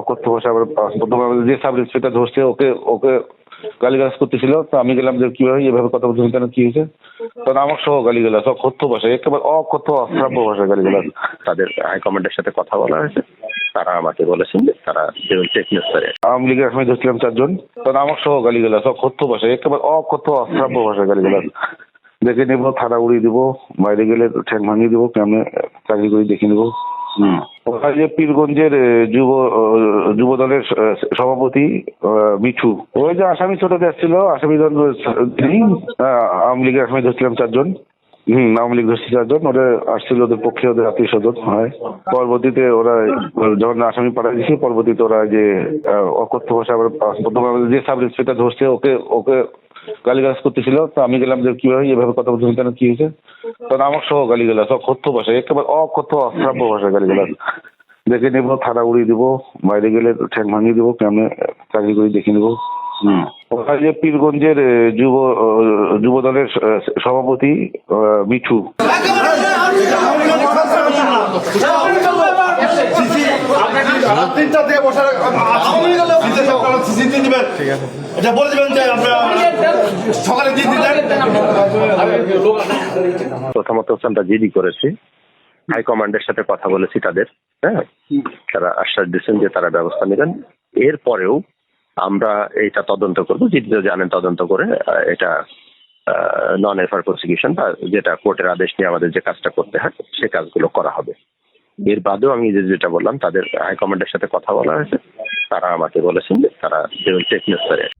অকথ্য ভাষা আমাদের যে সাব ইন্সপেক্টর ধরছে, ওকে ওকে গালিগালাজ করতেছিল। তো আমি গেলাম যে কীভাবে, এভাবে কথা বলছেন কেন কি হয়েছে। তখন আমার সহ গালিগালাজ, অকথ্য ভাষা একেবারে অকথ্য, অশ্রাব্য ভাষা গালিগালাজ তাদের হাইকমান্ডের সাথে কথা বলা হয়েছে। তারা আমাকে বলেছেন যে তারা আওয়ামী লীগের আসামি ধরছিলাম চারজন। তখন আমার সহ গালিগালাজ, অকথ্য ভাষা একেবারে অকথ্য, অশ্রাব্য ভাষা গালিগালাজ। দেখে নেব থানা উড়িয়ে দিব, বাইরে গেলে ঠ্যাং ভাঙিয়ে দিব, কেমনে চাকরি করে দেখে নেব। ওখানে যে পীরগঞ্জের যুব যুব দলের সভাপতি মিঠু। ওই যে আসামি ছোটতে আসছিল আসামি আওয়ামী লীগের আসামি ধরছিলাম চারজন। হম, আওয়ামী লীগ ধরছি চারজন। ওরা আসছিল ওদের পক্ষে, ওদের আত্মীয় স্বজন হয়। পরবর্তীতে ওরা, যখন আসামি পাঠাই দিয়েছে পরবর্তীতে ওরা যে অকথ্য ভাষা যে সাব ইন্সপেক্টর ধরছে, ওকে ওকে গালিগালাজ করতেছিল তো আমি গেলাম যে কীভাবে এভাবে কথা বলছেন কেন কি হয়েছে? তখন আমার সহ গালিগালাজ অকথ্য ভাষা একেবারে অকথ্য অশ্রাব্য ভাষা গালিগালাজ। দেখে নেব থানা উড়িয়ে দিব বাইরে গেলে ঠ্যাং ভাঙিয়ে দিব কেমনে চাকরি করে দেখে নেব। ওখানে যে পীরগঞ্জের যুব যুব দলের সভাপতি আহ, দিলেন প্রথমত আমরা জিডি করেছি হাইকমান্ডের সাথে কথা বলেছি তাদের হ্যাঁ তারা আশ্বাস দিচ্ছেন যে তারা ব্যবস্থা নেবেন এরপরেও আমরা এটা তদন্ত করব তো জানেন তদন্ত করে এটা নন এফআর প্রসিকিউশন বা যেটা কোর্টের আদেশ নিয়ে আমাদের যে কাজটা করতে হয় সে কাজগুলো করা হবে এর বাদেও আমি যে যেটা বললাম, তাদের হাইকমান্ডের সাথে কথা বলা হয়েছে। তারা আমাকে বলেছেন যে তারা দেবেন টেক নেসারে